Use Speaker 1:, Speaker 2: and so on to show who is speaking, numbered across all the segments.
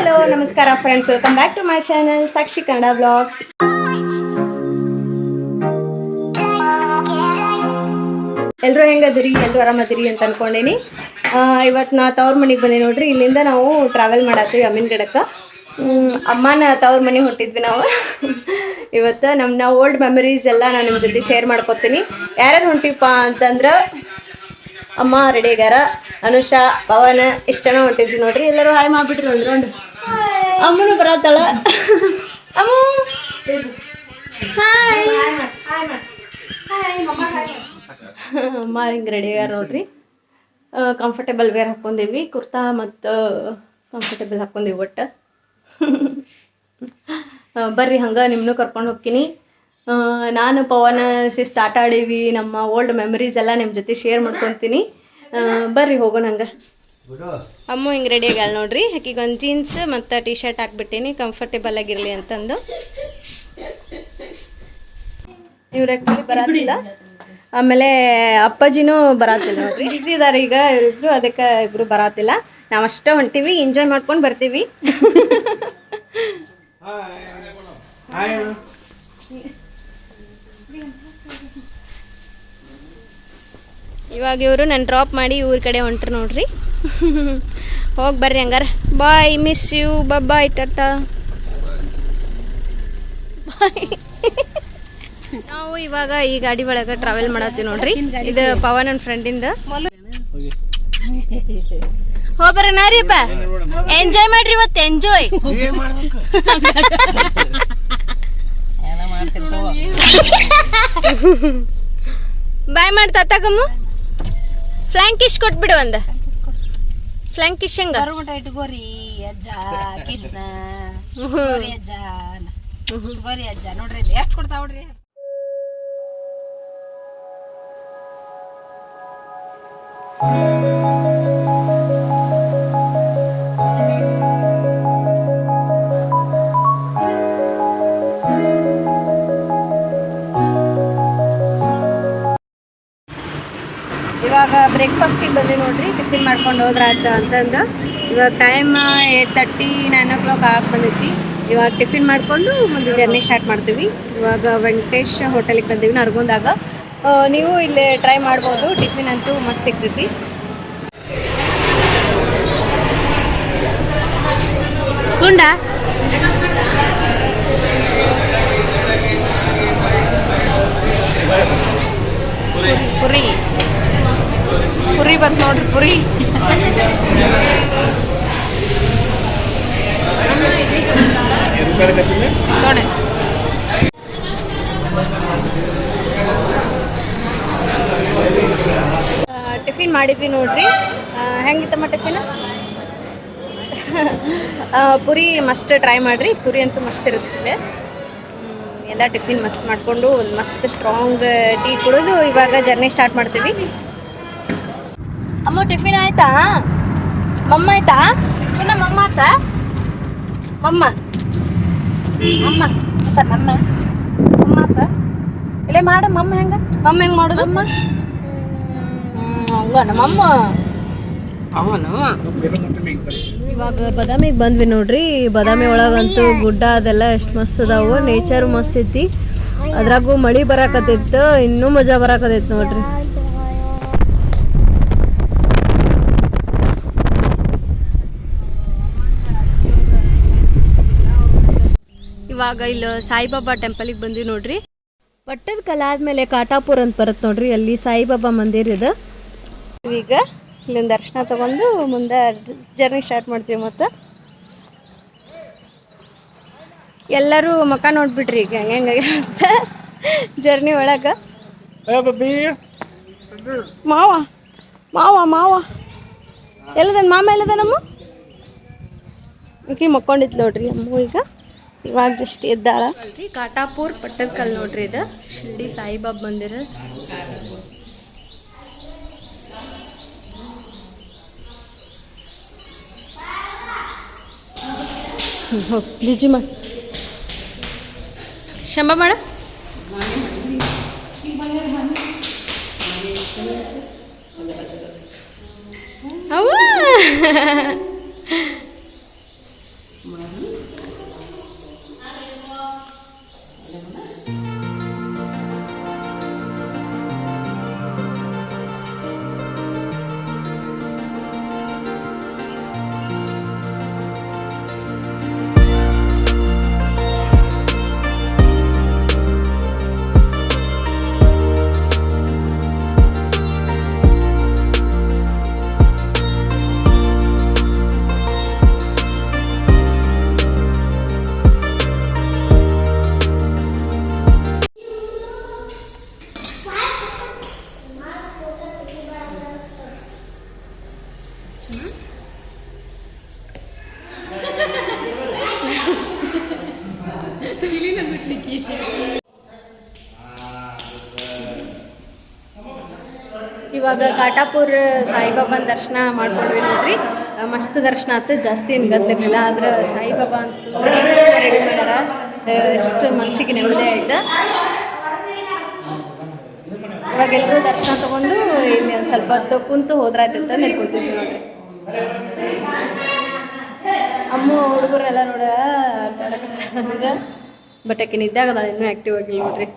Speaker 1: Hello ನಮಸ್ಕಾರ friends welcome back to my channel Sakshi Kannada blogs ಎಲ್ಲರೂ ಹೆಂಗದಿರಿ? ಎಲ್ಲರೂ ಆರಾಮದಿರಿ ಅಂತ ಅನ್ಕೊಂಡೇನಿ. ಇವತ್ತು ನಾ ತವ್ರ ಮನೆಗೆ ಬಂದೆ ನೋಡ್ರಿ. ಇಲ್ಲಿಂದ ನಾವು ಟ್ರಾವೆಲ್ ಮಾಡತ್ತೀವಿ ಅಮ್ಮಿನ ಗಿಡಕ್ಕೆ. ಅಮ್ಮನ ತವ್ರ ಮನೆ ಹೊಟ್ಟಿದ್ವಿ ನಾವು. ಇವತ್ತು ನಮ್ಮ ಓಲ್ಡ್ ಮೆಮರೀಸ್ ಎಲ್ಲ ನಾನು ನಿಮ್ಮ ಜೊತೆ ಶೇರ್ ಮಾಡ್ಕೊತೀನಿ. ಯಾರ್ಯಾರು ಹೊಂಟಿಪ್ಪ ಅಂತಂದ್ರೆ ಅಮ್ಮ ರೆಡಿಗಾರ ಅನುಷಾ, ಪವನ, ಇಷ್ಟು ಜನ ಹೊಂಟಿದ್ವಿ ನೋಡ್ರಿ. ಎಲ್ಲರೂ ಹಾಯ್ ಮಾಡಿಬಿಟ್ರು ಒಂದು ರೌಂಡ್ ಅಮ್ಮನು ಬರತ್ತಾಳ. ಅಮ್ಮ. ಹಾಯ್ ಹಿಂಗೆ ರೆಡಿ ಆಗ್ಯಾರ ನೋಡ್ರಿ. ಕಂಫರ್ಟೇಬಲ್ ವೇರ್ ಹಾಕ್ಕೊಂಡೀವಿ ಕುರ್ತಾ ಮತ್ತು ಕಂಫರ್ಟೇಬಲ್ ಹಾಕ್ಕೊಂಡೀವಿ ಒಟ್ಟು. ಬರ್ರಿ ಹಂಗೆ ನಿಮ್ಮನ್ನು ಕರ್ಕೊಂಡು ಹೋಗ್ತೀನಿ. ನಾನು ಪವನ ಸಿಸ್ಟ್ ಆಟ ಆಡೀವಿ. ನಮ್ಮ ಓಲ್ಡ್ ಮೆಮರೀಸ್ ಎಲ್ಲ ನಿಮ್ಮ ಜೊತೆ ಶೇರ್ ಮಾಡ್ಕೊತೀನಿ. ಬರ್ರಿ ಹೋಗೋಣ ಹಂಗೆ. ಅಮ್ಮ ಹಿಂಗೆ ರೆಡಿ ಆಗಲ್ಲ ನೋಡ್ರಿ. ಆಕಿಗೆ ಒಂದು ಜೀನ್ಸ್ ಮತ್ತು ಟಿ ಶರ್ಟ್ ಹಾಕ್ಬಿಟ್ಟೀನಿ. ಕಂಫರ್ಟೇಬಲ್ ಆಗಿರಲಿ ಅಂತಂದು. ಇವ್ರು ಆ್ಯಕ್ಚುಲಿ ಬರತ್ತಿಲ್ಲ ಆಮೇಲೆ ಅಪ್ಪಾಜಿನೂ ಬರತ್ತಿಲ್ಲ ನೋಡ್ರಿ. ಬಿಸಿ ಇದಾರೆ ಈಗ ಇವರಿಬ್ರು ಅದಕ್ಕೆ ಇಬ್ರು ಬರತ್ತಿಲ್ಲ ನಾವು ಅಷ್ಟೇ ಹೊಂಟೀವಿ ಎಂಜಾಯ್ ಮಾಡ್ಕೊಂಡು ಬರ್ತೀವಿ. ಇವಾಗ ಇವರು ನನ್ನ ಡ್ರಾಪ್ ಮಾಡಿ ಊರ ಕಡೆ ಹೊಂಟ್ರು ನೋಡ್ರಿ. ಹೋಗಿ ಬರ್ರಿ ಹಂಗಾರ. Bye miss you bye Tata ನಾವು ಇವಾಗ ಈ ಗಾಡಿ ಒಳಗೆ ಟ್ರಾವೆಲ್ ಮಾಡತ್ತೀವಿ ನೋಡ್ರಿ. ಇದು ಪವನ್ ನನ್ನ ಫ್ರೆಂಡಿಂದ ಹೋಗ್ಬರ ನಾರಿಪ್ಪ ಎಂಜಾಯ್ ಮಾಡ್ರಿ ಇವತ್ತು ಎಂಜಾಯ್ ಬಾಯ್ ಮಾಡ್ತಾ ತತ್ತಕಮ್ಮ ಫ್ಲಾಂಕಿಶ್ ಕೊಟ್ಬಿಡು ಒಂದ. ಫ್ಲಾಂಕಿಶ್ ಹೆಂಗ?
Speaker 2: ಬರುಮಟ ಇಟ್ಕೋರಿ ಅಜ್ಜ ಕೃಷ್ಣ ಗೋರಿ ಅಜ್ಜ ಗೋರಿ ಅಜ್ಜ, ನೋಡ್ರಿ ಎಷ್ಟು ಕೊಡ್ತಾವ ನೋಡ್ರಿ.
Speaker 1: ಇವಾಗ ಬ್ರೇಕ್ಫಾಸ್ಟಿಗೆ ಬಂದೆ ನೋಡ್ರಿ, ಟಿಫಿನ್ ಮಾಡ್ಕೊಂಡು ಹೋದ್ರಾಯ್ತು ಅಂತಂದು. ಇವಾಗ time eight thirty nine o'clock ಆಗಿ ಬಂದೈತಿ. ಇವಾಗ ಟಿಫಿನ್ ಮಾಡಿಕೊಂಡು ಮುಂದೆ ಜರ್ನಿ ಸ್ಟಾರ್ಟ್ ಮಾಡ್ತೀವಿ. ಇವಾಗ ವೆಂಕಟೇಶ್ ಹೋಟೆಲಿಗೆ ಬಂದೀವಿ, ನರ್ಗುಂದಾಗ. ನೀವು ಇಲ್ಲಿ ಟ್ರೈ ಮಾಡ್ಬೋದು, ಟಿಫಿನ್ ಅಂತೂ ಮಸ್ತ್ ಸಿಗ್ತೈತಿ. ಗುಂಡ? ಪುರಿ. ಪುರಿ ಬಂತು ನೋಡ್ರಿ, ಪುರಿ. ನೋಡಿ ಟಿಫಿನ್ ಮಾಡಿದ್ವಿ ನೋಡ್ರಿ. ಹೆಂಗಿತ್ತಮ್ಮ ಟಿಫಿನ್? ಪುರಿ ಮಸ್ಟ್ ಟ್ರೈ ಮಾಡ್ರಿ. ಪುರಿ ಅಂತೂ ಮಸ್ತ್ ಇರುತ್ತೆ ಎಲ್ಲ ಟಿಫಿನ್ ಮಸ್ತ್ ಮಾಡಿಕೊಂಡು ಒಂದು ಮಸ್ತ್ ಸ್ಟ್ರಾಂಗ್ ಟೀ ಕುಡಿದು ಇವಾಗ ಜರ್ನಿ ಸ್ಟಾರ್ಟ್ ಮಾಡ್ತೀವಿ. ಅಮ್ಮ ಟಿಫಿನ್ ಆಯ್ತಾ? ಮಮ್ಮ ಆಯ್ತಾ? ಇನ್ನ ಮಮ್ಮ ಆತ ಮಮ್ಮ. ಅಮ್ಮ ಆತ ಮಮ್ಮ. ಮಮ್ಮ ಆತ ಇಲ್ಲೇ ಮಾಡ ಮಮ್ಮ ಹೆಂಗ? ಮಮ್ಮ ಹೆಂಗ್ ಮಾಡೋದು? ಅಮ್ಮ ಹಂಗಣ ಇವಾಗ ಬದಾಮಿಗೆ ಬಂದ್ವಿ ನೋಡ್ರಿ. ಬದಾಮಿ ಒಳಗಂತೂ ಗುಡ್ಡ ಅದೆಲ್ಲ ಎಷ್ಟು ಮಸ್ತ್ ಅದಾವು. ನೇಚರ್ ಮಸ್ತ್ ಐತಿ. ಅದ್ರಾಗೂ ಮಳಿ ಬರಾಕತ್ತಿತ್ತು. ಇನ್ನೂ ಮಜಾ ಬರಾಕತ್ತೈತಿ ನೋಡ್ರಿ. ಇವಾಗ ಇಲ್ಲಿ ಸಾಯಿಬಾಬಾ ಟೆಂಪಲಿಗೆ ಬಂದ್ವಿ ನೋಡ್ರಿ. ಪಟ್ಟದ ಕಲಾದ್ಮೇಲೆ ಕಾಟಾಪುರ್ ಅಂತ ಬರುತ್ತೆ ನೋಡ್ರಿ ಅಲ್ಲಿ ಸಾಯಿಬಾಬಾ ಮಂದಿರ ಇದೆ. ಈಗ ಇಲ್ಲಿಂದ ದರ್ಶನ ತಗೊಂಡು ಮುಂದೆ ಜರ್ನಿ ಸ್ಟಾರ್ಟ್ ಮಾಡ್ತೀವಿ ಮತ್ತೆ. ಎಲ್ಲರೂ ಮಕ ನೋಡ್ಬಿಟ್ರಿ ಈಗ ಹೆಂಗೆ ಅಂತ. ಜರ್ನಿ ಒಳಗೆ. ಮಾವ ಮಾವ ಮಾವ. ಎಲ್ಲದನ್ ಮಾಮ ಎಲ್ಲದ ನಮ್ಮ ಮಕ್ಕೊಂಡಿತ್ತು ನೋಡ್ರಿ ಅಮ್ಮ ಈಗ. ಇವಾಗ ಜಸ್ಟ್ ಎದ್ದಾಳ. ಕಾಟಾಪುರ್ ಪಟ್ಟದಕಲ್ ನೋಡ್ರಿ ಇದು. ಶಿರ್ಡಿ ಸಾಯಿಬಾಬಾ ಮಂದಿರ. ಜಿಜಿ ಮಾಡ ಶಂಬ ಮಾಡ. ಅವ್ವ ಇವಾಗ ಕಾಟಾಪುರ್ ಸಾಯಿಬಾಬಾನ ದರ್ಶನ ಮಾಡ್ಕೊಂಡ್ವಿ ನೋಡ್ರಿ. ಮಸ್ತ್ ದರ್ಶನ ಆಯ್ತು ಜಾಸ್ತಿ ಏನು ಗದ್ಲಿರ್ಲಿಲ್ಲ ಆದ್ರೆ ಸಾಯಿಬಾಬಾ ಅಂತ ಎಷ್ಟು ಮನಸ್ಸಿಗೆ ನೆಮ್ಮದಿ ಆಯ್ತು. ಇವಾಗ ಎಲ್ಲರೂ ದರ್ಶನ ತಗೊಂಡು ಇಲ್ಲಿ ಒಂದು ಸ್ವಲ್ಪ ಹೊತ್ತು ಕುಂತು ಹೋದ್ರಾಯ್ತು ಅಂತ ನೆನ್ಕೊತಿದ್ವಿ ನೋಡ್ರಿ. ಅಮ್ಮ ಹುಡುಗರೆಲ್ಲ ನೋಡ ಬಟ್ ಆಕೆ ನಿದ್ದಾಗ ಅದ ಇನ್ನೂ ಆ್ಯಕ್ಟಿವ್ ಆಗಿಲ್ಲ ನೋಡ್ರಿ.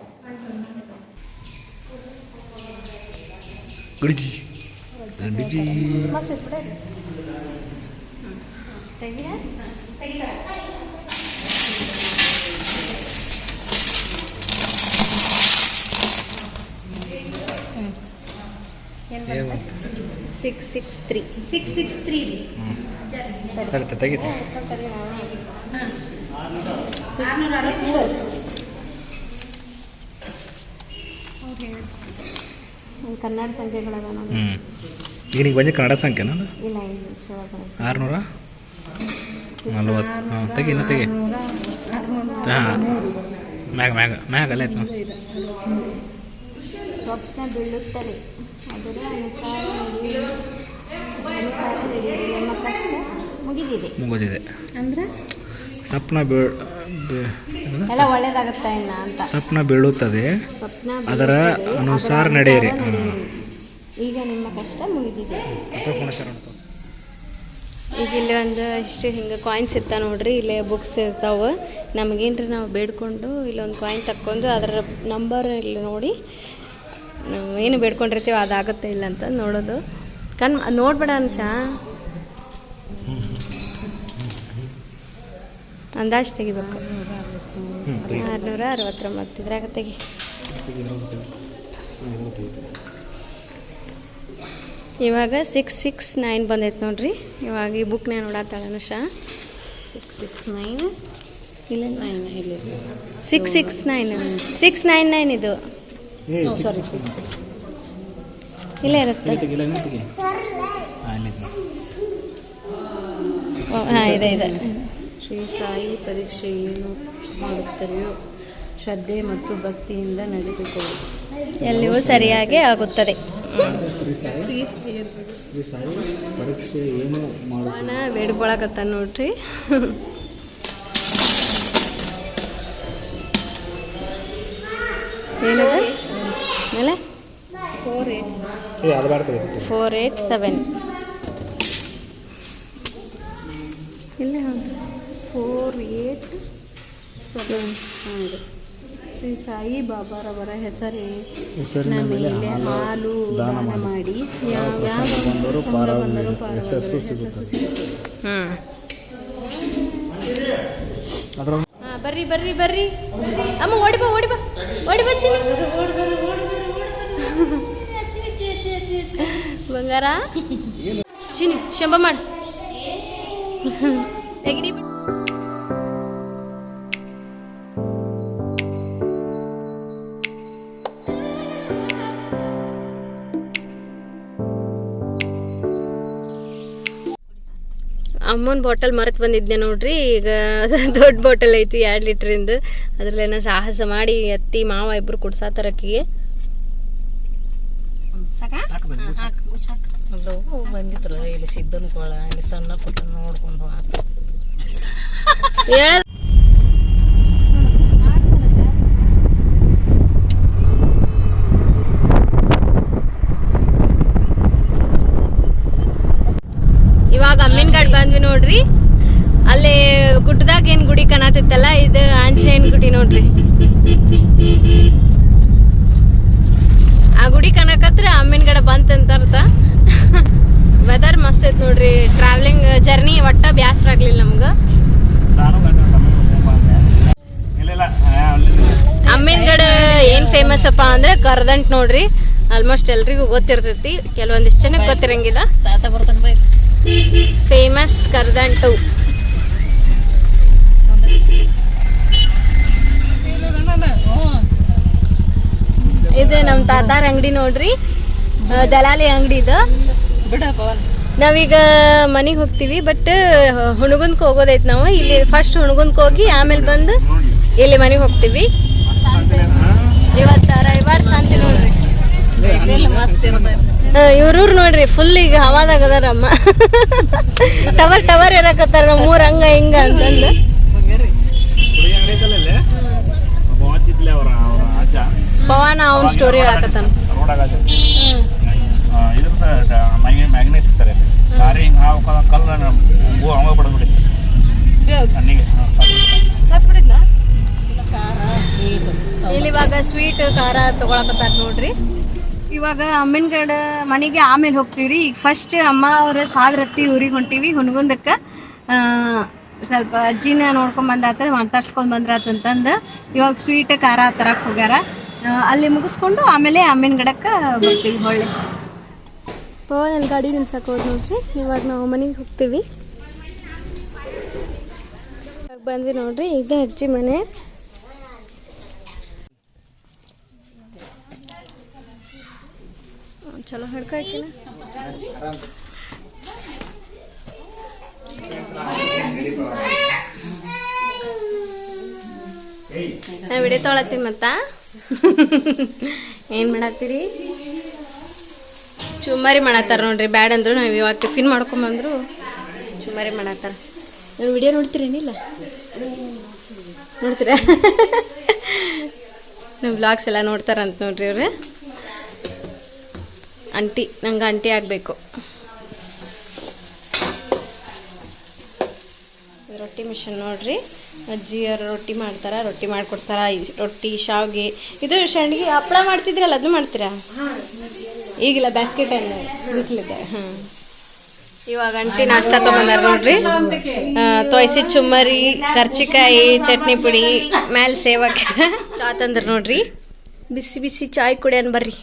Speaker 3: ಗುಡಿಜಿ ಗುಡಿಜಿ
Speaker 1: six six three
Speaker 2: six six three
Speaker 3: ಬರುತ್ತೆ ತೆಗಿತೆ
Speaker 2: ಆರ್ನೂರ ಅರವತ್ತ್ಮೂರು
Speaker 1: ಕನ್ನಡ ಸಂಖ್ಯೆಗಳದ ನೋಡಿ
Speaker 3: ಹ್ಞೂ ಈಗ ನೀವು ಬಂದು ಕನ್ನಡ ಸಂಖ್ಯೆನ? ಅದು
Speaker 1: ಇಲ್ಲ
Speaker 3: ಆರುನೂರ? ನಲ್ವತ್ತು ಹಾಂ ತೆಗಿ ಇನ್ನು ತೆಗಿ. ಹಾಂ. ಮ್ಯಾಗ ಮ್ಯಾಗ ಮ್ಯಾಗ ಅಲ್ಲೇ ಐತೆ ನೋಡಿ.
Speaker 1: ಸ್ವಪ್ನ ಬೀಳುತ್ತದೆ ಅದರ ಅನುಸಾರ ನಡೆಯುವುದು. ಅನುಸಾರ ನಡೆಯುವುದು. ನಮ್ಮ ಕಷ್ಟ ಮುಗಿದಿದೆ.
Speaker 3: ಮುಗೋದಿದೆ.
Speaker 1: ಅಂದ್ರೆ?
Speaker 3: ಸ್ವಪ್ನ?
Speaker 1: ಎಲ್ಲ ಒಳ್ಳೇದಾಗತ್ತ ಇನ್ನ ಅಂತ.
Speaker 3: ಸ್ವಪ್ನ ಬೀಳುತ್ತದೆ.
Speaker 1: ಸ್ವಪ್ನ
Speaker 3: ಅದರ ಅನುಸಾರ ನಡೆಯಿರಿ.
Speaker 1: ಈಗ ನಿಮ್ಮ ಕಷ್ಟ ಮುಗಿದಿದೆ. ಈಗ ಇಲ್ಲಿ ಒಂದು ಇಷ್ಟು ಹಿಂಗೆ ಕಾಯಿನ್ಸ್ ಇರ್ತಾವೆ ನೋಡ್ರಿ. ಇಲ್ಲೇ ಬುಕ್ಸ್ ಇರ್ತಾವೆ. ನಮಗೇನ್ರಿ ನಾವು ಬೇಡ್ಕೊಂಡು ಇಲ್ಲೊಂದು ಕಾಯಿನ್ ತಕ್ಕೊಂಡು ಅದರ ನಂಬರ್ ಇಲ್ಲಿ ನೋಡಿ ನಾವು ಏನು ಬೇಡ್ಕೊಂಡಿರ್ತೀವಿ ಅದಾಗುತ್ತೆ ಇಲ್ಲ ಅಂತ ನೋಡೋದು. ಕಣ್ ನೋಡ್ಬೇಡ ಅನ್ಶ ಅಂದಾಜು ತೆಗಿಬೇಕು. ಆರುನೂರ ಅರವತ್ತೊಂಬತ್ತು ಇದ್ರಾಗ ತೆಗಿ. ಇವಾಗ ಸಿಕ್ಸ್ ಸಿಕ್ಸ್ ನೈನ್ ಬಂದೈತೆ ನೋಡ್ರಿ. ಇವಾಗ ಈ ಬುಕ್ನೇ ನೋಡತ್ತಾಳ ಅನುಷಾ.
Speaker 2: ಸಿಕ್ಸ್ ಸಿಕ್ಸ್ ನೈನ್
Speaker 1: ಇಲ್ಲ.
Speaker 2: ನೈನ್ ಇಲ್ಲ.
Speaker 1: Six six nine six nine nine ಇದು. ಇಲ್ಲ ಇರುತ್ತೆ. ಹಾಂ ಇದೆ ಇದೆ.
Speaker 2: ಶ್ರೀ ಸಾಯಿ ಪರೀಕ್ಷೆ ಏನು ಮಾಡುತ್ತದೆಯೋ ಶ್ರದ್ಧೆ ಮತ್ತು ಭಕ್ತಿಯಿಂದ ನಡೆದುಕೊಳ್ಳಿ.
Speaker 1: ಎಲ್ಲಿಯೂ ಸರಿಯಾಗಿ ಆಗುತ್ತದೆ.
Speaker 3: ಪರೀಕ್ಷೆ ಏನು
Speaker 1: ಬೇಡ್ಕೊಳಕತ್ತ ನೋಡ್ರಿ. ಏನದ? ಮೇಲೆ
Speaker 2: four eight
Speaker 1: four eight seven ಇಲ್ಲ ಹೌದು ಫೋರ್ ಏಟ್ ಸೆವೆನ್
Speaker 2: ಹೌದು. ಶ್ರೀ ಸಾಯಿ ಬಾಬಾರವರ ಹೆಸರೇ.
Speaker 3: ಹೆಸರಿನ
Speaker 2: ಮೇಲೆ ಹಾಲು ದಾನ ಮಾಡಿ. ಯಾವ ಯಾವ
Speaker 3: ಪ್ರಸಂಗ ಬಂದರೂ
Speaker 2: ಪ್ರಸಂಗ
Speaker 3: ಪಾರಾಗಲಿ.
Speaker 2: ಬಂದರೂ ಪಾರಾಗಲಿ.
Speaker 3: ಯಶಸ್ಸು
Speaker 2: ಯಶಸ್ಸು
Speaker 3: ಸಿಗುತ್ತದೆ.
Speaker 2: ಸಿಗುತ್ತದೆ.
Speaker 3: ಅದರ
Speaker 1: ಬರ್ರಿ ಬರ್ರಿ ಬರ್ರಿ. ಅಮ್ಮ ಓಡಿ ಬಾ ಓಡಿ ಬಾ. ಓಡಿ ಬಾ ಚಿನಿ ಬಂಗಾರ? ಚಿನಿ ಶಂಬ ಮಾಡು. ತೆಗಿರಿ ಅಮ್ಮನ ಬಾಟಲ್ ಮರೆತು ಬಂದಿದ್ದೆ ನೋಡ್ರಿ ಈಗ ದೊಡ್ಡ ಬಾಟಲ್ ಐತಿ ಎರಡು ಲೀಟ್ರಿಂದ ಅದ್ರಲ್ಲೇನ ಸಾಹಸ ಮಾಡಿ ಅತ್ತಿ ಮಾವ ಇಬ್ರು ಕುಡ್ಸಾತಾರ
Speaker 2: ಮುಚ್ಚ್
Speaker 4: ಲಘು ಬಂದಿದ್ರು ಇಲ್ಲಿ ಸಿದ್ದನ್ ಕೊಳ ಇಲ್ಲಿ ಸಣ್ಣ ಪುಟ್ಟ ನೋಡ್ಕೊಂಡು
Speaker 1: ಹೇಳ ಇವಾಗ ಅಮ್ಮಿನಗಡ್ ಬಂದ್ವಿ ನೋಡ್ರಿ ಅಲ್ಲಿ ಗುಡ್ಡದಾಗ ಏನ್ ಗುಡಿ ಕಾಣತಿತ್ತಲ್ಲ ಇದು ಗುಡಿ ನೋಡ್ರಿ ಆ ಗುಡಿ ಕಣಕತ್ರ ಅಮ್ಮಿನ ಗಡ ಬಂತಂತ ಅರ್ಥ. ವೆದರ್ ಮಸ್ತ್ ಐತ್ ನೋಡ್ರಿ. ಟ್ರಾವೆಲಿಂಗ್ ಜರ್ನಿ ಒಟ್ಟ ಬ್ಯಾಸರ ಆಗ್ಲಿಲ್ಲ ನಮ್ಗ. ಅಮ್ಮಿನಗಡ ಏನ್ ಫೇಮಸ್ ಅಪ್ಪ ಅಂದ್ರೆ ಕರ್ದಂಟ್ ನೋಡ್ರಿ. ಆಲ್ಮೋಸ್ಟ್ ಎಲ್ರಿಗೂ ಗೊತ್ತಿರ್ತೈತಿ. ಕೆಲವೊಂದಿಷ್ಟು ಜನಕ್ಕೆ ಗೊತ್ತಿರಂಗಿಲ್ಲ. ಫೇಮಸ್ ಕರ್ದಂಟು. ಇದು ನಮ್ ತಾತಾರ ಅಂಗಡಿ ನೋಡ್ರಿ. ದಲಾಲಿ ಅಂಗಡಿ ಇದು. ನಾವೀಗ ಮನೆಗೆ ಹೋಗ್ತೀವಿ ಬಟ್ ಹುಣಗುಂದ್ಕ ಹೋಗೋದೈತ್ ನಾವು. ಇಲ್ಲಿ ಫಸ್ಟ್ ಹುಣಗುಂದ್ಕ ಹೋಗಿ ಆಮೇಲೆ ಬಂದು ಇಲ್ಲಿ ಮನೆಗೆ ಹೋಗ್ತೀವಿ. ಇವತ್ತ ರವಿವಾರ ಶಾಂತಿ ನೋಡ್ರಿ. ಇವ್ರೂರ್ ನೋಡ್ರಿ ಫುಲ್ ಈಗ ಹವಾದಾಗ ಅದಾರ ಅಮ್ಮ. ಟವರ್ ಟವರ್ ಇರಕತ್ತಾರ ಮೂರ್ ಹಂಗ ಹಿಂಗ ಅಂತಂದು
Speaker 3: ಹುಡುಗಿ ಅಂಗಡಿ ಐತಲ್ಲ ಇಲ್ಲಿ ಒಬ್ಬ ಹಚ್ಚಿದ್ಲೆ ಅವರ ಅವರ ಅಜ್ಜ
Speaker 1: ಪವನ ಅವ್ನ ಸ್ಟೋರಿ ಹೇಳಕತ್ತಾನ?
Speaker 3: ಸಿಗ್ತಾರೆ ಇಲ್ಲಿ ಲಾರಿ ಹಿಂಗೆ ಹಾವು ಕಲ್ಲ ಹೂ
Speaker 1: ಇವಾಗ ಸ್ವೀಟ್ ಖಾರ ತಗೊಳಕತ್ತಾರ ನೋಡ್ರಿ. ಇವಾಗ ಅಮ್ಮಿನ ಕಡೆ ಮನೆಗೆ ಆಮೇಲೆ ಹೋಗ್ತೀವ್ರಿ. ಈಗ ಫಸ್ಟ್ ಅಮ್ಮ ಅವ್ರ ಸಾದ್ರತ್ತಿ ಊರಿಗೆ ಹೊಂಟೀವಿ ಹುನಗುಂದಕ್ಕ ಸ್ವಲ್ಪ ಅಜ್ಜಿನ ನೋಡ್ಕೊಂಡ್ ಬಂದಾತ ಮಾತಾಡ್ಸ್ಕೊಂಡ್ ಬಂದ್ರಾತಂತಂದು ಇವಾಗ ಸ್ವೀಟ್ ಖಾರ ತರಕ್ ಹೋಗ್ಯಾರ. ಅಲ್ಲಿ ಮುಗಿಸ್ಕೊಂಡು ಆಮೇಲೆ ಅಮ್ಮಿನ ಗಿಡಕ್ಕೆ ಬರ್ತೀವಿ ಹೊಳ್ಳಿ ಪವನ್ ಗಾಡಿ ನಿಲ್ಸಕ್ಕೆ ಹೋದ್ ನೋಡ್ರಿ. ಇವಾಗ ನಾವು ಮನೆಗೆ ಹೋಗ್ತೀವಿ. ಬಂದ್ವಿ ನೋಡ್ರಿ. ಇದೇ ಅಜ್ಜಿ ಮನೆ. ಚಲೋ ಹಿಡ್ಕಾಕಿನ ನಾ ವಿಡಿಯೋ ತೊಳತ್ತೀನಿ ಮತ್ತ. ಏನು ಮಾಡತ್ತೀರಿ ಚುಮ್ಮರಿ ಮಾಡತ್ತಾರ ನೋಡ್ರಿ ಬ್ಯಾಡ್ ಅಂದ್ರು ನಾವು ಇವಾಗ ಟಿಫಿನ್ ಮಾಡ್ಕೊಂಬಂದ್ರು ಚುಮ್ಮರಿ ಮಾಡತ್ತಾರ ನೀವು ವಿಡಿಯೋ ನೋಡ್ತೀರೇನಿಲ್ಲ ನೋಡ್ತೀರ? ನಮ್ಮ ಬ್ಲಾಗ್ಸ್ ಎಲ್ಲ ನೋಡ್ತಾರಂತ ನೋಡ್ರಿ ಅವ್ರೆ ಅಂಟಿ ನಂಗೆ ಅಂಟಿ ಆಗಬೇಕು. ರೊಟ್ಟಿ ಮಿಷನ್ ನೋಡ್ರಿ. ಅಜ್ಜಿಯವರು ರೊಟ್ಟಿ ಮಾಡ್ತಾರ, ರೊಟ್ಟಿ ಮಾಡ್ಕೊಡ್ತಾರ ರೊಟ್ಟಿ, ಶಾವ್ಗೆ. ಇದು ಸಂಡಿಗೆ ಹಪ್ಪಳ ಮಾಡ್ತಿದ್ರಲ್ಲ ಅದನ್ನು ಮಾಡ್ತೀರಾ? ಈಗಿಲ್ಲ ಬ್ಯಾಸ್ಕೆಟ್ ಟೈಮ್ ಬಿಸಿಲಿದೆ, ಹಾಂ. ಇವಾಗ ಅಂಟಿ ನಾಷ್ಟ ಬಂದಾರ ನೋಡ್ರಿ. ತೊಯ್ಸಿ ಚುಮ್ಮರಿ, ಕರ್ಚಿಕಾಯಿ, ಚಟ್ನಿ ಪುಡಿ, ಮ್ಯಾಲ ಸೇವಕ್ಕೆ ಚಾ ತಂದ್ರ ನೋಡ್ರಿ. ಬಿಸಿ ಬಿಸಿ ಚಾಯ್ ಕುಡಿಯನ್ ಬರ್ರಿ.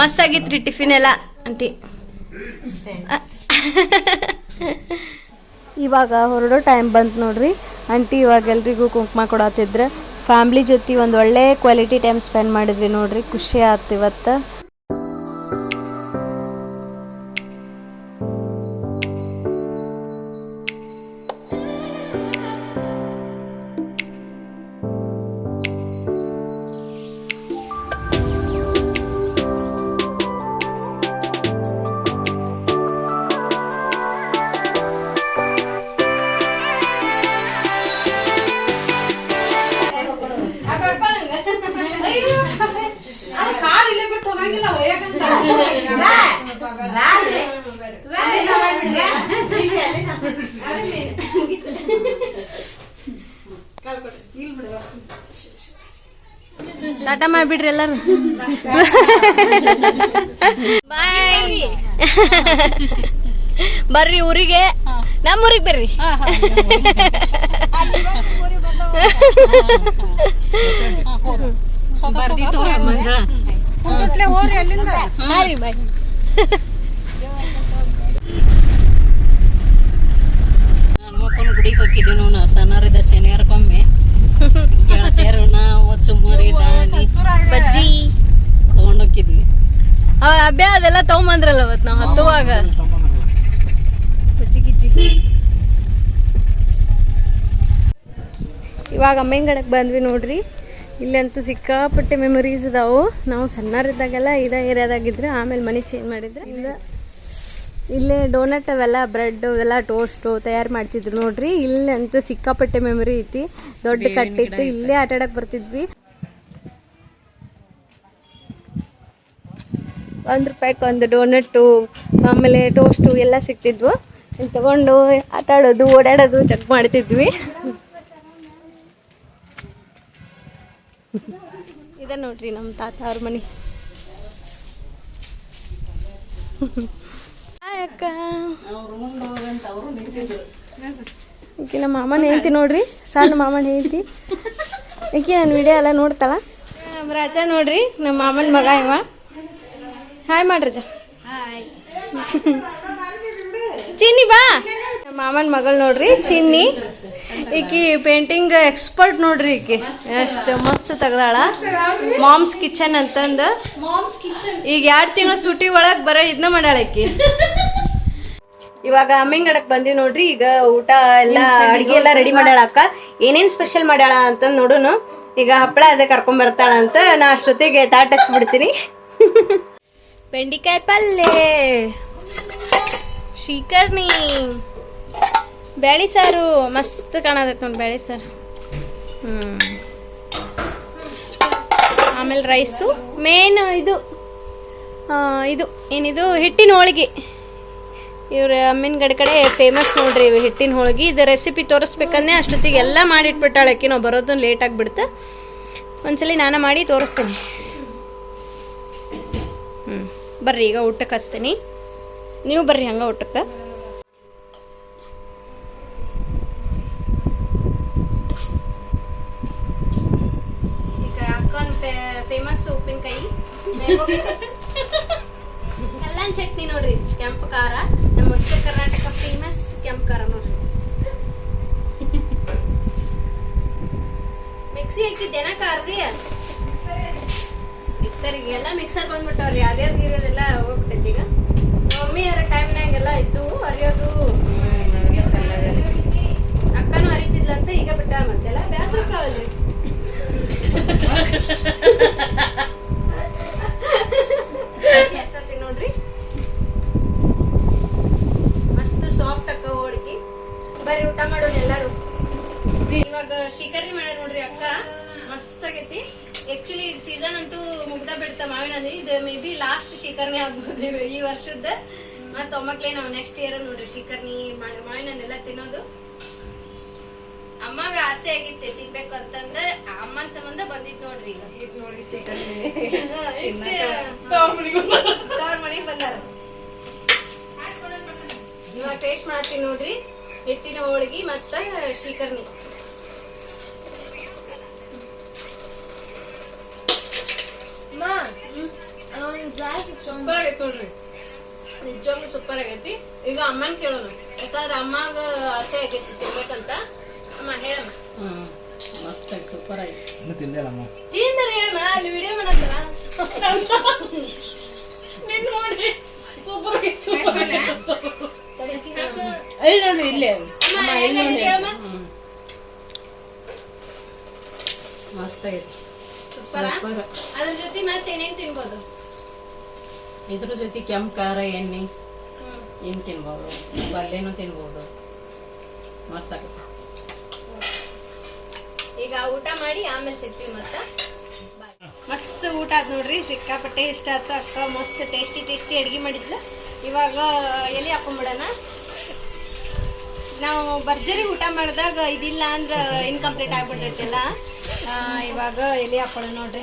Speaker 1: ಮಸ್ತ್ ಆಗಿತ್ರಿ ಟಿಫಿನ್ ಎಲ್ಲ, ಅಂಟಿ. ಇವಾಗ ಹೊರಡೋ ಟೈಮ್ ಬಂತು ನೋಡ್ರಿ. ಆಂಟಿ ಇವಾಗ ಎಲ್ರಿಗೂ ಕುಂಕುಮ ಕೊಡತ್ತಿದ್ರೆ ಫ್ಯಾಮ್ಲಿ ಜೊತೆ ಒಂದು ಒಳ್ಳೆ ಕ್ವಾಲಿಟಿ ಟೈಮ್ ಸ್ಪೆಂಡ್ ಮಾಡಿದ್ವಿ ನೋಡ್ರಿ. ಖುಷಿ ಆಯ್ತು ಇವತ್ತು. ಟಾಟಾ ಮಾಡ್ಬಿಡ್ರಿ ಎಲ್ಲಾರು. ಬರ್ರಿ ಊರಿಗೆ. ನಮ್ಮ ಊರಿಗೆ ಬರ್ರಿ. ಹಾ ರೀ ಬಾಯ್.
Speaker 4: ಹನುಮಪ್ಪನ ಗುಡಿಗೆ ಹೋಗಿದ್ವಿ ನಾವು ಸಣ್ಣರಿದ್ದ ಶನಿವಾರಕ್ಕೊಮ್ಮೆ. ಗೆಳತಿಯರು ನಾವು ಚುಮ್ಮರಿ ದಾನಿ
Speaker 1: ಬಜ್ಜಿ
Speaker 4: ತಗೊಂಡೋಗಿದ್ವಿ.
Speaker 1: ಅವ ಅಭ್ಯ ಅದೆಲ್ಲ ತಗೊಂಬಂದ್ರಲ್ಲ ಅವತ್ತು ನಾವು ಹತ್ತುವಾಗ. ಬಜ್ಜಿ ಗಿಜ್ಜಿ. ಇವಾಗ ಅಮ್ಮಂಗಡಕ್ಕೆ ಬಂದ್ವಿ ನೋಡ್ರಿ. ಇಲ್ಲಂತೂ ಸಿಕ್ಕಾಪಟ್ಟೆ ಮೆಮೊರೀಸ್ ಇದಾವು. ನಾವು ಸಣ್ಣರಿದ್ದಾಗೆಲ್ಲ ಇದೇ ಏರಿಯಾದಾಗಿದ್ರೆ ಆಮೇಲೆ ಮನೆ ಚೇಂಜ್ ಮಾಡಿದ್ರೆ ಇಲ್ಲ ಇಲ್ಲೇ ಡೋನಟ್ ಅವೆಲ್ಲ ಬ್ರೆಡ್ ಅವೆಲ್ಲ ಟೋಸ್ಟು ತಯಾರು ಮಾಡ್ತಿದ್ರು ನೋಡ್ರಿ. ಇಲ್ಲಂತೂ ಸಿಕ್ಕಾಪಟ್ಟೆ ಮೆಮೊರಿ ಐತಿ. ದೊಡ್ಡ ಕಟ್ಟಿತ್ತು ಇಲ್ಲೇ ಆಟ ಆಡಕ್ಕೆ ಬರ್ತಿದ್ವಿ. ಒಂದು ರೂಪಾಯಿಗೆ ಒಂದು ಡೋನಟ್ಟು ಆಮೇಲೆ ಟೋಸ್ಟು ಎಲ್ಲ ಸಿಗ್ತಿದ್ವು. ಇಲ್ಲಿ ತಗೊಂಡು ಆಟ ಆಡೋದು ಓಡಾಡೋದು ಚೆಕ್ ಮಾಡ್ತಿದ್ವಿ. ಇದೆ ನೋಡ್ರಿ ನಮ್ಮ ತಾತ ಅವ್ರ ಮನೆ. ಹಾಯ್ ಅಕ್ಕ. ಈಕಿ ನಮ್ಮ ಮಾಮನ ಹೇಳ್ತಿ ನೋಡ್ರಿ ಸಣ್ಣ ಮಾಮನ ಹೇಳ್ತಿ ಈಕಿ ನಾನು ವಿಡಿಯೋ ಎಲ್ಲ ನೋಡ್ತಾಳ. ನಮ್ಮ ರಾಜ ನೋಡ್ರಿ ನಮ್ಮ ಮಾಮನ ಮಗ ಇವ. ಹಾಯ್ ಮಾಡ್ರಜ ಚಿನ್ನಿ ಬಾ. ನಮ್ಮ ಮಾಮನ ಮಗಳು ನೋಡ್ರಿ ಚಿನ್ನಿ. ಈಕಿ ಪೇಂಟಿಂಗ್ ಎಕ್ಸ್ಪರ್ಟ್ ನೋಡ್ರಿ ಈಕಿ. ಎಷ್ಟು ಮಸ್ತ್ ತೆಗ್ದಾಳ. ಮಾಮ್ಸ್ ಕಿಚನ್ ಅಂತಂದು. ಈಗ ಎರಡು ತಿಂಗಳ ಸೂಟಿ ಒಳಗೆ ಬರೋ ಇದನ್ನ ಮಾಡಾಳ ಈಕಿ. ಇವಾಗ ಅಮ್ಮಿಂಗಡಕ್ ಬಂದಿವಿ ನೋಡ್ರಿ ಈಗ ಊಟ ಎಲ್ಲ ಅಡಿಗೆ ಎಲ್ಲ ರೆಡಿ ಮಾಡ್ಯಾಳ ಅಕ್ಕ ಏನೇನ್ ಸ್ಪೆಷಲ್ ಮಾಡ್ಯಾಳ ಅಂತ ನೋಡುನು. ಈಗ ಹಪ್ಪಳ ಅದೇ ಕರ್ಕೊಂಡ್ ಬರ್ತಾಳ ಅಂತ ನಾ ಅಷ್ಟೊತ್ತಿಗೆ ತಾಟ್ ಹಚ್ಬಿಡ್ತೀನಿ. ಬೆಂಡಿಕಾಯಿ ಪಲ್ಲೆ. ಶೀಕರ್ಣಿ ಬ್ಯಾಳಿ ಸಾರು ಮಸ್ತ್ ಕಾಣತೈತೆ ನೋಡಿ ಬ್ಯಾಳಿ ಸಾರು. ಹ್ಞೂ ಆಮೇಲೆ ರೈಸು. ಮೇನ್ ಇದು ಇದು, ಏನಿದು, ಹಿಟ್ಟಿನ ಹೋಳಿಗೆ. ಇವ್ರ ಅಮ್ಮಿನ ಕಡೆ ಫೇಮಸ್ ನೋಡ್ರಿ ಇವು ಹಿಟ್ಟಿನ ಹೋಳಿಗೆ. ಇದು ರೆಸಿಪಿ ತೋರಿಸ್ಬೇಕಂದ್ರೆ ಅಷ್ಟೊತ್ತಿಗೆ ಎಲ್ಲ ಮಾಡಿಟ್ಬಿಟ್ಟಾಳೆ ಆಕೆ ನಾವು ಬರೋದನ್ನ ಲೇಟ್ ಆಗಿಬಿಡ್ತು. ಒಂದ್ಸಲಿ ನಾನು ಮಾಡಿ ತೋರಿಸ್ತೀನಿ. ಹ್ಞೂ ಬರ್ರಿ, ಈಗ ಊಟಕ್ಕೆ ಹಚ್ತೀನಿ. ನೀವು ಬರ್ರಿ ಹಂಗೆ ಊಟಕ್ಕೆ. ಫೇಮಸ್ ಉಪ್ಪಿನಕಾಯಿ. ಎಲ್ಲಾನ್ ಚಟ್ನಿ ನೋಡ್ರಿ, ಕೆಂಪು ಖಾರ. ನಮ್ಮ ಉತ್ತರ ಕರ್ನಾಟಕ ಫೇಮಸ್ ಕೆಂಪು ಖಾರ ನೋಡ್ರಿ. ಮಿಕ್ಸಿ ಹಾಕಿದ್ದೇನ ಕಾರ್ದಿ ಮಿಕ್ಸರಿಗೆ ಎಲ್ಲ ಮಿಕ್ಸರ್ ಬಂದ್ಬಿಟ್ಟವ್ರಿ ಗಿರಿಯೋದೆಲ್ಲ ಹೋಗ್ಬಿಟ್ಟೈತಿ ಈಗ ಮಮ್ಮಿ ಅವರ ಟೈಮ್ನಾಗೆಲ್ಲ ಇದ್ದು ಅರಿಯೋದು. ಅಕ್ಕನೂ ಅರಿತಿದ್ಲಂತ ಈಗ ಬಿಟ್ಟ ಮತ್ತೆಲ್ಲ ಬೇಸರಕ್ಕಾವಲ್ರಿ ಹಚ್ಚತ್ತಿ ನೋಡ್ರಿ. ಮಸ್ತ್ ಸಾಫ್ಟ್ ಅಕ್ಕ ಹೋಳಿಗೆ. ಬರ್ರಿ ಊಟ ಮಾಡೋಣ ಎಲ್ಲಾರು. ಇವಾಗ ಶೀಕರ್ಣಿ ಮಾಡ್ಯಾರ ನೋಡ್ರಿ ಅಕ್ಕ. ಮಸ್ತ್ ಆಗೈತಿ. ಆಕ್ಚುಲಿ ಸೀಸನ್ ಅಂತೂ ಮುಗ್ದ ಬಿಡ್ತ ಮಾವಿನ ಹಣ್ಣು. ಇದು ಮೇ ಬಿ ಲಾಸ್ಟ್ ಶೇಖರಣೆ ಆಗ್ಬೋದು ಈ ವರ್ಷದ ಮತ್ತ ಒಮ್ಮಕ್ಲೆ ನಾವು ನೆಕ್ಸ್ಟ್ ಇಯರ್ ನೋಡ್ರಿ ಶಿಕರ್ನಿ ಮಾವಿನ ಹಣ್ಣೆಲ್ಲ ತಿನ್ನೋದು. ಅಮ್ಮಗ ಆಸೆ ಆಗಿತ್ತೆ ತಿನ್ಬೇಕು ಅಂತಂದ ಅಮ್ಮನ ಸಂಬಂಧ ಬಂದಿದ್ ನೋಡ್ರಿ ಈಗ. ತವ್ರ ಮನೆಗ್ ಬಂದಾರ. ಇವಾಗ ಟೇಸ್ಟ್ ಮಾಡ್ತೀನಿ ನೋಡ್ರಿ. ಎತ್ತಿನ ಹೋಳಿಗೆ ಮತ್ತ ಶ್ರೀಕರ್ಣಿ ಸೂಪರ್ ಆಗೈತಿ ನೋಡ್ರಿ ನಿಜವಾಗ್ಲೂ ಸೂಪರ್ ಆಗೈತಿ. ಈಗ ಅಮ್ಮನ್ ಕೇಳೋಣ. ಯಾಕಂದ್ರೆ ಅಮ್ಮಾಗ ಆಸೆ ಆಗೈತಿ ತಿನ್ಬೇಕಂತ. ಅಮ್ಮ ಹೇಳಮ್ಮ.
Speaker 4: ಹ್ಮ್. ಮಸ್ತ್ ಆಗಿ ಸೂಪರ್ ಆಗಿ
Speaker 3: ಇನ್ನೂ ತಿಂದೇಳಮ್ಮ
Speaker 1: ತಿಂದ್ರೆ ಹೇಳಮ್ಮ ಅಲ್ಲಿ ವಿಡಿಯೋ ಮಾಡತ್ತಲ್ಲ ನಿನ್ ನೋಡಿ. ಸೂಪರ್ ಆಗಿತ್ತು
Speaker 4: ಅಲ್ಲಿ ನೋಡ್ರಿ ಇಲ್ಲೇ.
Speaker 1: ಅಮ್ಮ ಹೆಂಗೈತಿ ಹೇಳಮ್ಮ.
Speaker 4: ಹ್ಮ್. ಮಸ್ತ್ ಆಗೈತಿ
Speaker 1: ಸೂಪರ್ ಅದ್ರ ಜೊತೆ ಮತ್ತೆ ಏನೇನ್ ತಿನ್ಬೋದು?
Speaker 4: ಇದ್ರ ಜೊತೆ ಕೆಂಪು ಖಾರ ಎಣ್ಣೆ
Speaker 1: ಹ್ಮ್.
Speaker 4: ಏನ್ ತಿನ್ಬೋದು? ಪಲ್ಯನೂ ತಿನ್ಬೋದು. ಮಸ್ತ್ ಆಗುತ್ತೆ.
Speaker 1: ಈಗ ಊಟ ಮಾಡಿ ಆಮೇಲೆ ಸಿಗ್ತೀವಿ ಮತ್ತ. ಮಸ್ತ್ ಊಟ ಆದ್ ನೋಡ್ರಿ ಸಿಕ್ಕಾಪಟ್ಟೆ ಇಷ್ಟ ಆಯ್ತು ಅಕ್ಕ ಮಸ್ತ್ ಟೇಸ್ಟಿ ಟೇಸ್ಟಿ ಅಡ್ಗೆ ಮಾಡಿದ್ಲು. ಇವಾಗ ಎಲೆ ಹಾಕೊಂಡ್ಬಿಡೋಣ ನಾವು ಭರ್ಜರಿ ಊಟ ಮಾಡಿದಾಗ ಇದಿಲ್ಲ ಅಂದ್ರ ಇನ್ಕಂಪ್ಲೀಟ್ ಆಗ್ಬಿಡ್ತೈತಿಲ್ಲ. ಆ, ಇವಾಗ ಎಲೆ ಹಾಕೊಳ್ಳೋಣ ನೋಡ್ರಿ.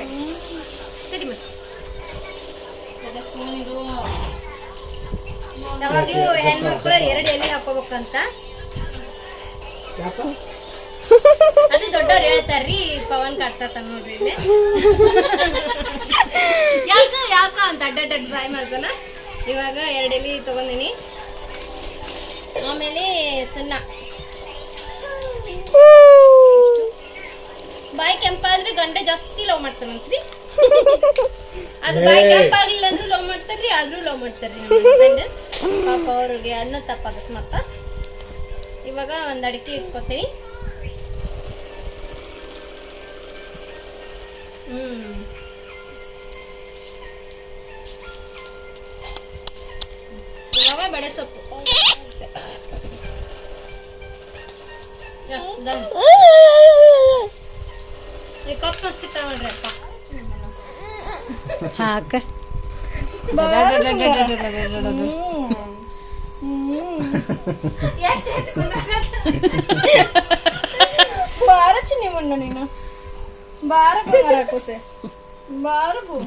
Speaker 1: ಸರಿ ಯಾವಾಗ್ಲೂ ಹೆಣ್ಮಕ್ಳು ಎರಡು ಎಲೆ ಹಾಕೋಬೇಕಂತ ಅದು ದೊಡ್ಡವ್ರು ಹೇಳ್ತಾರ್ರಿ ಪವನ್ ಕಾಡ್ಸತ್ತ ನೋಡ್ರಿ ಇಲ್ಲಿ. ಯಾಕ ಯಾಕ ಅಂತ ಅಡ್ಡ ಅಡ್ಡ ಟ್ರೈ ಮಾಡ್ತಾನ. ಇವಾಗ ಎರಡು ಎಲೆ ತಗೊಂಡಿನಿ? ಆಮೇಲೆ ಸುಣ್ಣ? ಬಾಯಿ ಕೆಂಪಾದ್ರೆ ಗಂಡ ಜಾಸ್ತಿ ಲವ್ ಮಾಡ್ತಾರಂತ್ರಿ? ಅದು ಬಾಯಿ ಕೆಂಪಾಗ್ಲಿಲ್ಲ ಅಂದ್ರೂ ಲವ್ ಮಾಡ್ತಾರ್ರಿ ಆದ್ರೂ ಲವ್ ಮಾಡ್ತಾರ್ರಿ. ಪಾಪ ಅವ್ರಿಗೆ ಅಣ್ಣ ತಪ್ಪಾಗತ್ ಮತ್ತ. ಇವಾಗ ಒಂದ್ ಅಡಿಕೆ ಇಟ್ಕೋತೀನಿ ಹ್ಮ್. ಇವಾಗ ಬಡೆ ಸೊಪ್ಪು. done. ಈ ಕಪ್ ಮಸ್ತ್ ನೋಡ್ರಿ ಅಪ್ಪ
Speaker 4: ಹಾಕ
Speaker 1: ಬಾರ ಚಿನ್ನಿ ಮಣ್ಣು ನೀನು ಬಾರ ಬಂಗಾರ ಕೂಸೆ ಬಾರ ಬೂ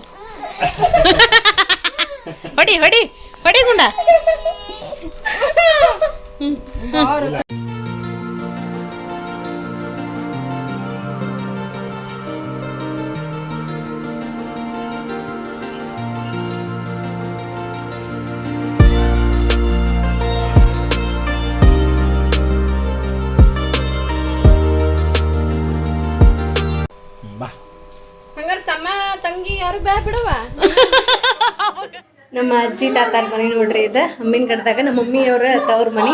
Speaker 4: ಹೊಡಿ ಹೊಡಿ ಹೊಡಿ ಗುಂಡ
Speaker 3: ಬಾ
Speaker 1: ಅಜ್ಜಿ ತಾತಾರ ಮನೆ ನೋಡ್ರಿ ಇದ? ಅಮ್ಮಿನ ಗಡ್ದಾಗ ನಮ್ಮ ಮಮ್ಮಿಯವ್ರ ತವ್ರ ಮನೆ.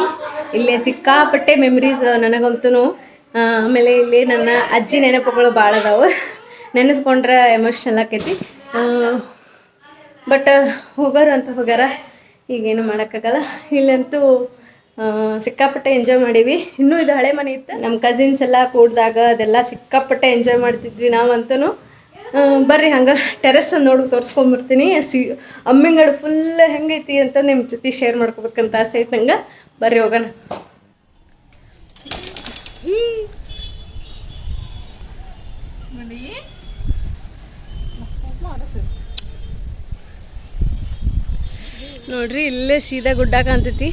Speaker 1: ಇಲ್ಲೇ ಸಿಕ್ಕಾಪಟ್ಟೆ ಮೆಮ್ರೀಸ್ ನನಗಂತೂ ಆಮೇಲೆ ಇಲ್ಲಿ ನನ್ನ ಅಜ್ಜಿ ನೆನಪುಗಳು ಭಾಳ ಅದಾವು. ನೆನೆಸ್ಕೊಂಡ್ರೆ ಎಮೋಷ್ನಲ್ ಆಕೈತಿ. ಬಟ್ ಹೋಗೋರು ಅಂತ ಹೋಗ್ಯಾರ, ಈಗೇನು ಮಾಡೋಕ್ಕಾಗಲ್ಲ. ಇಲ್ಲಂತೂ ಸಿಕ್ಕಾಪಟ್ಟೆ ಎಂಜಾಯ್ ಮಾಡೀವಿ. ಇನ್ನೂ ಇದು ಹಳೆ ಮನೆ ಇತ್ತು. ನಮ್ಮ ಕಸಿನ್ಸ್ ಎಲ್ಲ ಕೂಡಿದಾಗ ಅದೆಲ್ಲ ಸಿಕ್ಕಾಪಟ್ಟೆ ಎಂಜಾಯ್ ಮಾಡ್ತಿದ್ವಿ ನಾವಂತೂ ಬರ್ರಿ ಹಂಗೆ ಟೆರೆಸ್ ನೋಡಿ ತೋರಿಸ್ಕೊಂಬರ್ತೀನಿ ಸಿ, ಅಮ್ಮಿಂಗಡು ಫುಲ್ ಹೆಂಗೈತಿ ಅಂತ ನಿಮ್ಮ ಜೊತೆ ಶೇರ್ ಮಾಡ್ಕೋಬೇಕಂತ ಆಸೆ ಐತೆ ಹಂಗೆ ಬರ್ರಿ ಹೋಗೋಣ. ನೋಡ್ರಿ ಇಲ್ಲೇ ಸೀದಾ ಗುಡ್ಡ ಕಾಣ್ತೈತಿ.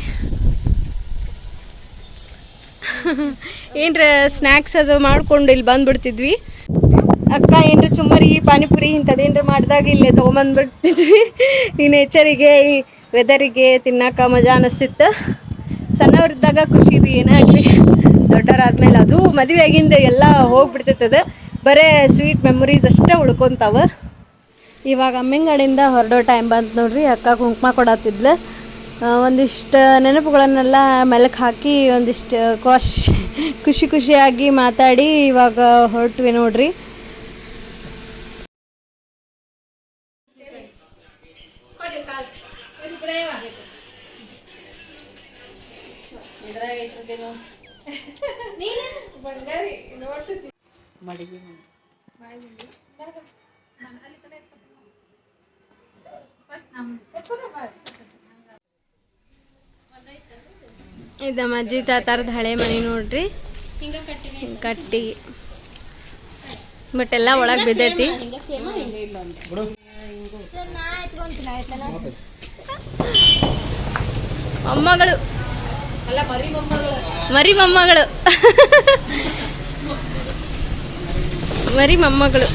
Speaker 1: ಏನ್ರ ಸ್ನ್ಯಾಕ್ಸ್ ಅದು ಮಾಡ್ಕೊಂಡು ಇಲ್ಲಿ ಬಂದ್ಬಿಡ್ತಿದ್ವಿ. ಅಕ್ಕ ಏನ್ರ ಚುಮ್ಮರಿ, ಪಾನಿಪುರಿ ಇಂಥದೇನ್ರ ಮಾಡಿದಾಗ ಇಲ್ಲೇ ತಗೊಂಬಂದ್ಬಿಡ್ತಿದ್ವಿ. ಈ ನೇಚರಿಗೆ ಈ ವೆದರಿಗೆ ತಿನ್ನಕ್ಕ ಮಜಾ ಅನಿಸ್ತಿತ್ತು. ಸಣ್ಣವ್ರಿದ್ದಾಗ ಖುಷಿ ರೀ ಏನೇ ಆಗಲಿ. ದೊಡ್ಡವರಾದ್ಮೇಲೆ ಅದು ಮದುವೆ ಆಗಿಂದ ಎಲ್ಲ ಹೋಗ್ಬಿಡ್ತೈತದ ಬರೇ ಸ್ವೀಟ್ ಮೆಮೊರೀಸ್ ಅಷ್ಟೇ ಉಳ್ಕೊಂತಾವ. ಇವಾಗ ಅಮ್ಮಿಂಗಡಿಂದ ಹೊರಡೋ ಟೈಮ್ ಬಂತು ನೋಡ್ರಿ, ಅಕ್ಕ ಕುಂಕುಮ ಕೊಡತ್ತಿದ್ಲು ಒಂದಿಷ್ಟು ನೆನಪುಗಳನ್ನೆಲ್ಲ ಮೆಲಕ್ಕೆ ಹಾಕಿ ಒಂದಿಷ್ಟು ಖುಷಿ ಖುಷಿ ಖುಷಿಯಾಗಿ ಮಾತಾಡಿ ಇವಾಗ ಹೊರಟ್ವಿ ನೋಡ್ರಿ. ಇದು ನಮ್ಮ ಅಜ್ಜಿ ತಾತಾರದ ಹಳೆ ಮನೆ ನೋಡ್ರಿ. ಹಿಂಗ್ ಕಟ್ಟಿ. ಬಟ್ ಎಲ್ಲ ಒಳಗೆ ಬಿದ್ದೈತಿ. ಮೊಮ್ಮಗಳು ಮರಿ ಮೊಮ್ಮಗಳು ಮರಿ ಮೊಮ್ಮಗಳು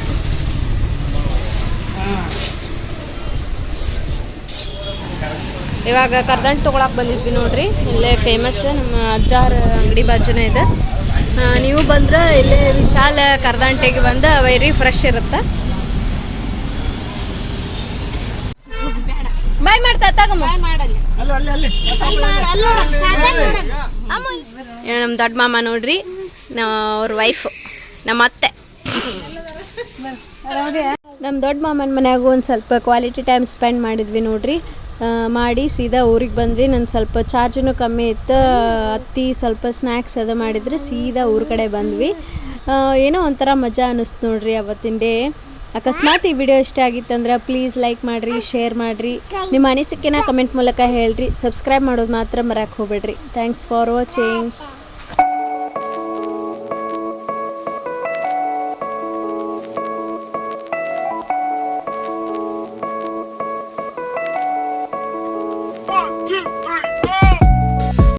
Speaker 1: ಇವಾಗ ಕರ್ದಂಟು ತೊಗೊಳಕ್ ಬಂದಿದ್ವಿ ನೋಡ್ರಿ. ಇಲ್ಲೇ ಫೇಮಸ್ ನಮ್ಮ ಅಜ್ಜಾರ ಅಂಗಡಿ ಬಾಜುನೇ ಇದೆ. ನೀವು ಬಂದ್ರೆ ಇಲ್ಲೇ ವಿಶಾಲ ಕರ್ದಂಟೆಗೆ ಬಂದ ವೈರಿ ಫ್ರೆಶ್ ಇರುತ್ತೆ. ಬಾಯ್ ಮಾಡ್ತಾ ತಗಮ್ಮ ಇವ ನಮ್ಮ ದೊಡ್ಡ ಮಾಮ ನೋಡ್ರಿ ಅವ್ರ ವೈಫ್ ನಮ್ಮ ಅತ್ತೆ. ನಮ್ಮ ದೊಡ್ಡ ಮಾಮನ ಮನ್ಯಾಗ ಒಂದು ಸ್ವಲ್ಪ ಕ್ವಾಲಿಟಿ ಟೈಮ್ ಸ್ಪೆಂಡ್ ಮಾಡಿದ್ವಿ ನೋಡ್ರಿ. ಮಾಡಿ ಸೀದಾ ಊರಿಗೆ ಬಂದ್ವಿ. ನನ್ನ ಸ್ವಲ್ಪ ಚಾರ್ಜನು ಕಮ್ಮಿ ಇತ್ತು. ಅತ್ತಿ ಸ್ವಲ್ಪ ಸ್ನ್ಯಾಕ್ಸ್ ಅದು ಮಾಡಿದರೆ ಸೀದಾ ಊರ ಕಡೆ ಬಂದ್ವಿ. ಏನೋ ಒಂಥರ ಮಜಾ ಅನ್ನಿಸ್ತು ನೋಡ್ರಿ ಅವತ್ತಿನ ಡೇ ಅಕಸ್ಮಾತ್ ಈ ವಿಡಿಯೋ ಇಷ್ಟ ಆಗಿತ್ತಂದ್ರೆ ಪ್ಲೀಸ್ ಲೈಕ್ ಮಾಡಿರಿ ಶೇರ್ ಮಾಡಿರಿ. ನಿಮ್ಮ ಅನಿಸಿಕೆನ ಕಮೆಂಟ್ ಮೂಲಕ ಹೇಳ್ರಿ. ಸಬ್ಸ್ಕ್ರೈಬ್ ಮಾಡೋದು ಮಾತ್ರ ಮರಕ್ಕೆ ಹೋಗ್ಬೇಡ್ರಿ. Thanks for watching